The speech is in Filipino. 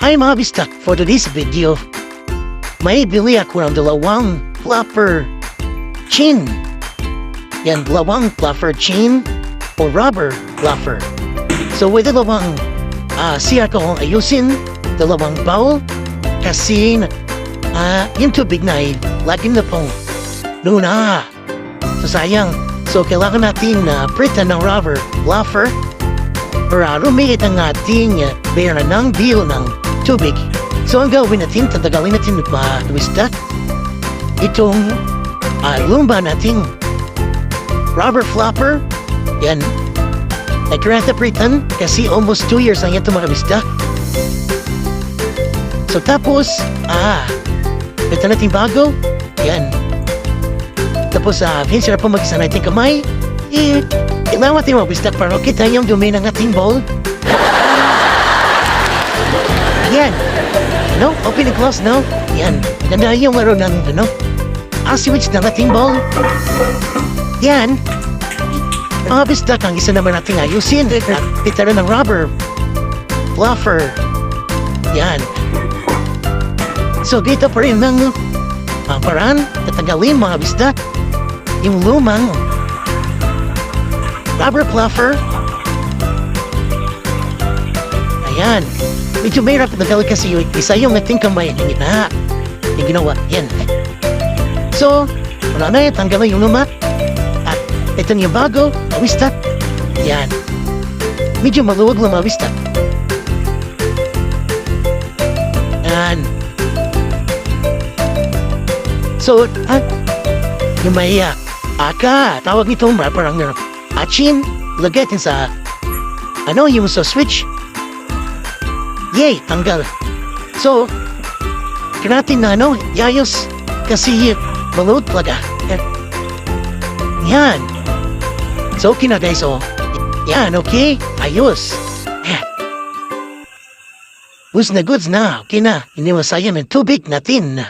Hi mga bistak, for today's video, may bili ako ng dalawang fluffer chin. Yan, dalawang fluffer chin o rubber fluffer. So with dalawang uh, siya ko ayusin, dalawang bowl, kasi ah yung tubig na ay lagi na pong luna. So sayang, so kailangan natin na prita ng rubber fluffer para rumit ang ating uh, bear ng deal ng tubig. So ang gawin natin, tatagalin natin twista itong uh, nating rubber flopper. Yan. Nagkarata pritan kasi almost 2 years na yan ito mga kabista. So tapos, ah, ito natin bago. Yan. Tapos, ah, uh, siya pa mag-isa natin kamay. Eh, kailangan natin mabistak para kita yung dumi ng ating bowl. Yan. No? Open and close, no? Yan. Ganda yung laro ng, ano? Ang switch ng ating bowl. Yan. Mga bisdak ang isa naman nating ayusin at pitaran ng rubber. Fluffer. Yan. So, dito pa rin ng uh, paraan tatagalin mga bisdak yung lumang rubber fluffer. Ayan. Medyo may rapid na dahil kasi yung isa yung ating kamay yung ina. Yung ginawa. Yan. So, wala na yan. Tanggalin yung luma. At ito yung bago. Awista. Yan. Medyo maluwag lang awista. Yan. So, at yung may uh, aka, tawag nito parang uh, achin, lagatin sa ano yung sa switch. Yay, tanggal. So, kinatin na ano, yayos, kasi balot talaga. Yan. So, okay na guys, oh. Yan, okay? Ayos. Yan. Goods na goods na, okay na. Hindi masayang ng tubig natin.